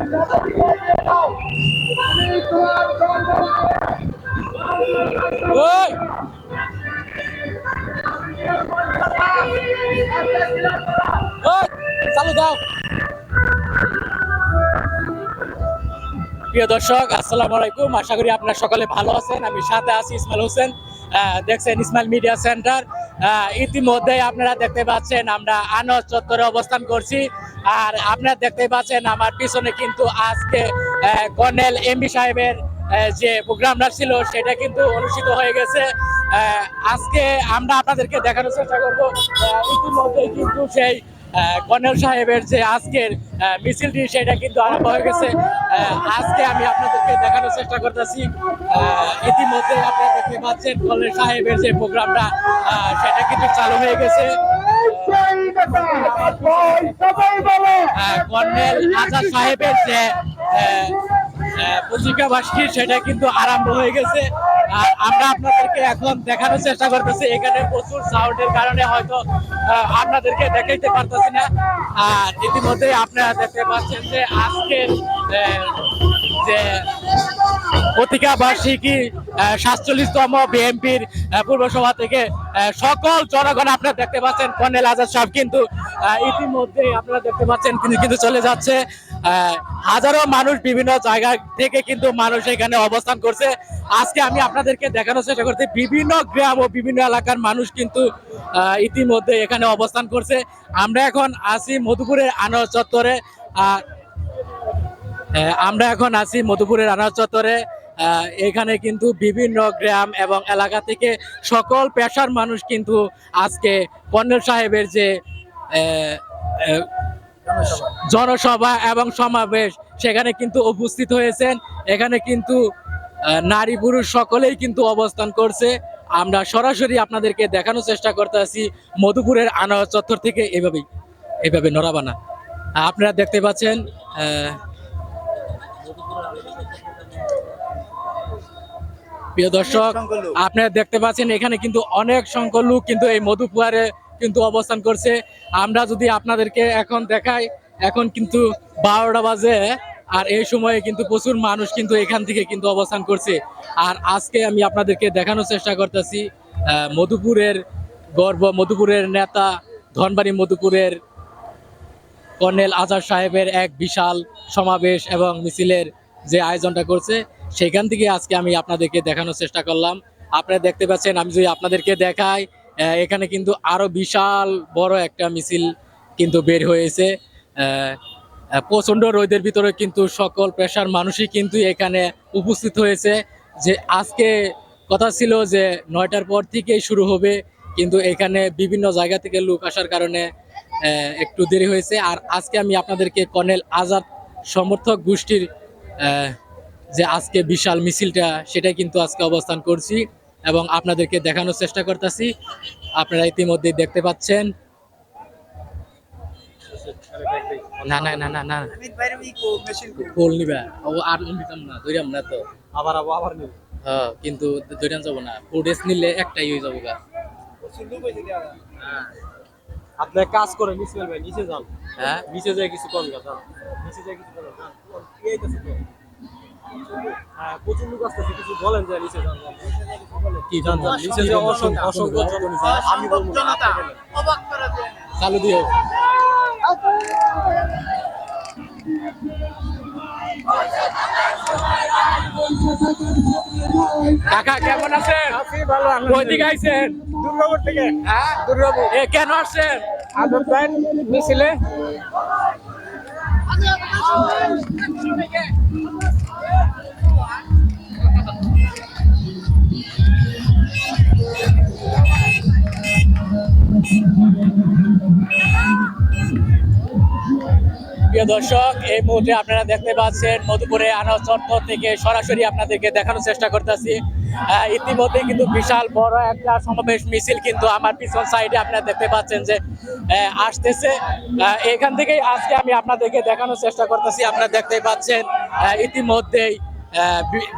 প্রিয় দর্শক, আসসালামু আলাইকুম। আশা করি আপনারা সকলে ভালো আছেন। আমি সাথে আছি ইসমাইল হোসেন। দেখছেন ইসমাইল মিডিয়া সেন্টার। ইতিমধ্যে আপনারা দেখতে পাচ্ছেন, আমরা আনন্দ চত্বরে অবস্থান করছি। আর আপনারা দেখতে পাচ্ছেন আমার পিছনে কিন্তু আজকে কর্নেল এমবি সাহেবের যে প্রোগ্রামটা ছিল, সেটা কিন্তু অনুষ্ঠিত হয়ে গেছে। আজকে আমরা আপনাদেরকে দেখানোর চেষ্টা করব ইতিমধ্যে কিন্তু সেই কর্নেল সাহেবের যে আজকের মিছিলটি, সেটা কিন্তু আরম্ভ হয়ে গেছে। আজকে আমি আপনাদেরকে দেখানোর চেষ্টা করতেছি। ইতিমধ্যে আপনারা দেখতে পাচ্ছেন কর্নেল সাহেবের যে প্রোগ্রামটা সেটা কিন্তু চালু হয়ে গেছে। কর্নেল আজাদ সাহেবের যে আহ, আহ, পত্রিকা বাসটি সেটা কিন্তু আরম্ভ হয়ে গেছে। আর আমরা আপনাদেরকে এখন দেখানোর চেষ্টা করতেছি। এখানে প্রচুর সাউন্ডের কারণে হয়তো আপনাদেরকে দেখাইতে পারতেছি না। আর ইতিমধ্যে আপনারা দেখতে পাচ্ছেন যে আজকের যে পত্রিকা বার্ষিকী সাতচল্লিশতম বিএনপির পূর্বসভা থেকে সকল জনগণ আপনারা দেখতে পাচ্ছেন, কর্নেল আজাদ সাহেব কিন্তু ইতিমধ্যে আপনারা দেখতে পাচ্ছেন, তিনি কিন্তু চলে যাচ্ছে। হাজারো মানুষ বিভিন্ন জায়গা থেকে কিন্তু মানুষ এখানে অবস্থান করছে। আজকে আমি আপনাদেরকে দেখানোর চেষ্টা করছি, বিভিন্ন গ্রাম ও বিভিন্ন এলাকার মানুষ কিন্তু ইতিমধ্যে এখানে অবস্থান করছে। আমরা এখন আছি মধুপুরের আনার চত্বরে আমরা এখন আছি মধুপুরের আনার চত্বরে এখানে কিন্তু বিভিন্ন গ্রাম এবং এলাকা থেকে সকল পেশার মানুষ কিন্তু আজকে কর্নেল সাহেবের যে জনসভা এবং সমাবেশ, সেখানে কিন্তু উপস্থিত হয়েছেন। এখানে কিন্তু নারী পুরুষ সকলেই কিন্তু অবস্থান করছে। আমরা সরাসরি আপনাদেরকে দেখানোর চেষ্টা করতে আছি মধুপুরের আনা চত্বর থেকে। এভাবেই, এভাবে নড়াবানা আপনারা দেখতে পাচ্ছেন প্রিয় দর্শক, আপনারা দেখতে পাচ্ছেন এখানে কিন্তু অনেক সংখ্যক লোক কিন্তু এই মধুপুয়ারে কিন্তু অবস্থান করছে। আমরা যদি আপনাদেরকে এখন দেখাই, এখন কিন্তু বারোটা বাজে। আর এই সময়ে কিন্তু প্রচুর মানুষ কিন্তু এখান থেকে কিন্তু অবস্থান করছে। আর আজকে আমি আপনাদেরকে দেখানোর চেষ্টা করতেছি মধুপুরের গর্ব, মধুপুরের নেতা, ধনবাড়ি মধুপুরের কর্নেল আজাদ সাহেবের এক বিশাল সমাবেশ এবং মিছিলের যে আয়োজনটা করছে, সেখান থেকে আজকে আমি আপনাদেরকে দেখানোর চেষ্টা করলাম। আপনারা দেখতে পাচ্ছেন, আমি যদি আপনাদেরকে দেখাই এখানে কিন্তু আরও বিশাল বড় একটা মিছিল কিন্তু বের হয়েছে। প্রচণ্ড রোদের ভিতরে কিন্তু সকল পেশার মানুষই কিন্তু এখানে উপস্থিত হয়েছে। যে আজকে কথা ছিল যে নয়টার পর থেকেই শুরু হবে, কিন্তু এখানে বিভিন্ন জায়গা থেকে লোক আসার কারণে একটু দেরি হয়েছে। আর আজকে আমি আপনাদেরকে কর্নেল আজাদ সমর্থক গোষ্ঠীর যে আজকে বিশাল মিছিলটা, সেটাই কিন্তু আজকে অবস্থান করছি এবং আপনাদেরকে দেখানোর চেষ্টা করতেছি। আপনারা ইতিমধ্যেই দেখতে পাচ্ছেন। না না না না না। কোল নিবা। ও আর নিতাম না ধরিয়াম না তো। আবার আবার আবার নিব। হ্যাঁ কিন্তু ধরিয়াম যাব না। ফুটেজ নিলে একটাই হয়ে যাব গা। আপনি কাজ করে নিচে ভাই নিচে যান। হ্যাঁ? নিচে যায় কিছু কম যান। নিচে যায় কিছু কম যান। এই তো? হ্যাঁ প্রচুর লোক আসতেছে কিছু বলেন যে নিচে যান যান। কি যান নিচে যে অসংখ্য অসংখ্য আমি বলব না, আপনি বলেন। চালু দিও। কাকা কেমন আছেন? কই দিকে আইছেন? দুর্গাপুর থেকে। হ্যাঁ? দুর্গাপুর। এ কেন আসছেন? আদর দেন মিছিলে। প্রিয় দর্শক, এই মুহূর্তে আপনারা দেখতে পাচ্ছেন মধুপুরে আনা চত্বর থেকে সরাসরি আপনাদেরকে দেখানোর চেষ্টা করতেছি। ইতিমধ্যে কিন্তু বিশাল বড় একটা সমাবেশ মিছিল কিন্তু আমার পিছন সাইডে আপনারা দেখতে পাচ্ছেন যে আসতেছে। এখান থেকেই আজকে আমি আপনাদেরকে দেখানোর চেষ্টা করতেছি। আপনারা দেখতে পাচ্ছেন ইতিমধ্যেই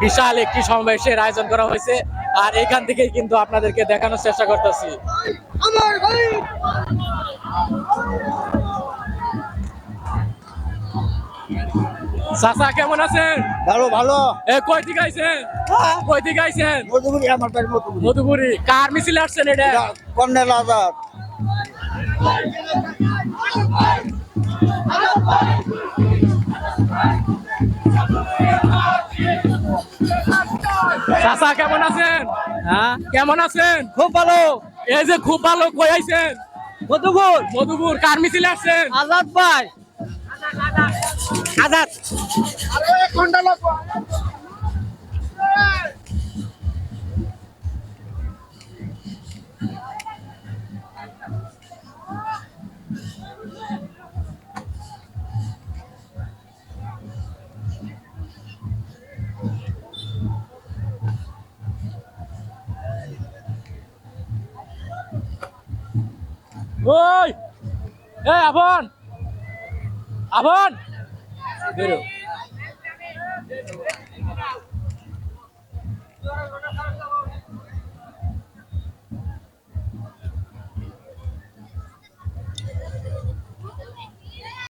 বিশাল একটি সমাবেশের আয়োজন করা হয়েছে। আর এখান থেকেই কিন্তু আপনাদেরকে দেখানোর চেষ্টা করতেছি। চাচা কেমন আছেন? ভালো ভালো। এ কই থেকে আইছেন? কই থেকে আইছেন? মধুপুরি আমার বাড়ি মধুপুরি মধুপুরি কার মিছিলে আসছেন এটা? কর্নেল আজাদ। চাচা কেমন আছেন? হ্যাঁ। কেমন আছেন? খুব ভালো। এই যে খুব ভালো কই আইছেন? মধুপুর মধুপুর কার মিছিলে আসছেন? আজাদ ভাই। আজাদ। ওই এই আভন আভন বেরো।